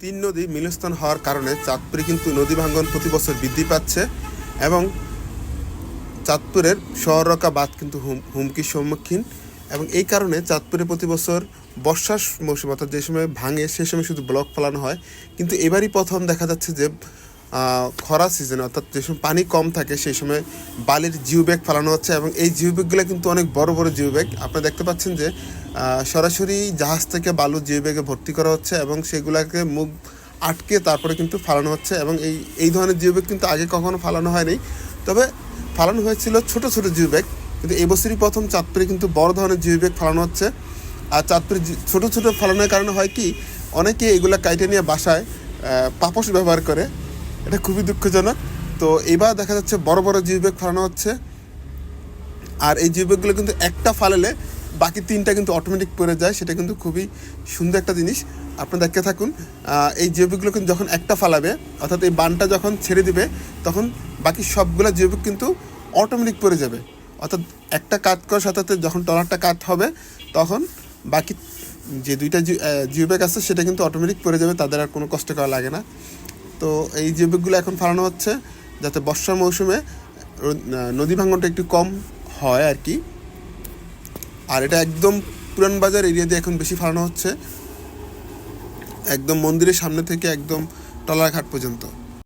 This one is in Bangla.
তিন নদী মিলস্থান হওয়ার কারণে চাঁদপুরে কিন্তু নদী ভাঙ্গন প্রতি বছর বৃদ্ধি পাচ্ছে এবং চাঁদপুরের শহরকা বাঁধ কিন্তু হুম- হুমকির সম্মুখীন এবং এই কারণে চাঁদপুরে প্রতি বছর বর্ষার মৌসুম, অর্থাৎ যে সময় ভাঙে, সে সময় শুধু ব্লক ফলানো হয়। কিন্তু এবারই প্রথম দেখা যাচ্ছে যে খরা সিজনে অর্থাৎ যে সময় পানি কম থাকে, সেই সময় বালির জিও ব্যাগ ফেলানো হচ্ছে এবং এই জিও ব্যাগগুলো কিন্তু অনেক বড় বড় জিও ব্যাগ আপনারা দেখতে পাচ্ছেন যে সরাসরি জাহাজ থেকে বালু জিও ব্যাগে ভর্তি করা হচ্ছে এবং সেগুলোকে মুখ আটকে তারপরে কিন্তু ফালানো হচ্ছে এবং এই এই ধরনের জিও ব্যাগ কিন্তু আগে কখনো ফালানো হয়নি। তবে ফালানো হয়েছিল ছোট ছোট জিও ব্যাগ কিন্তু এবছরই প্রথম চাঁদপুরে কিন্তু বড় ধরনের জিও ব্যাগ ফালানো হচ্ছে। আর চাঁদপুরে ছোট ছোট ফালানোর কারণে হয় কি, অনেকে এগুলো কাইটে নিয়ে বাসায় পাপোশ ব্যবহার করে। এটা খুবই দুঃখজনক। তো এবার দেখা যাচ্ছে বড় বড় জিও ব্যাগ ফালানো হচ্ছে। আর এই জিও ব্যাগগুলো কিন্তু একটা ফালালে বাকি তিনটা কিন্তু অটোমেটিক পড়ে যায়। সেটা কিন্তু খুবই সুন্দর একটা জিনিস। আপনি দেখতে থাকুন এই জিও ব্যাগগুলো কিন্তু যখন একটা ফালাবে, অর্থাৎ এই বানটা যখন ছেড়ে দিবে, তখন বাকি সবগুলো জিও ব্যাগ কিন্তু অটোমেটিক পড়ে যাবে। অর্থাৎ একটা কাট সাথে সাথে যখন টলারটা কাট হবে, তখন বাকি যে দুইটা জিও ব্যাগ আছে, সেটা কিন্তু অটোমেটিক পড়ে যাবে। তাদের আর কোনো কষ্ট করা লাগে না। তো এই যে বেগগুলো এখন ফালানো হচ্ছে যাতে বর্ষার মৌসুমে নদী ভাঙনটা একটু কম হয় আর কি। আর এটা একদম পুরান বাজার এরিয়া দিয়ে এখন বেশি ফালানো হচ্ছে। একদম মন্দিরের সামনে থেকে একদম টলারঘাট পর্যন্ত।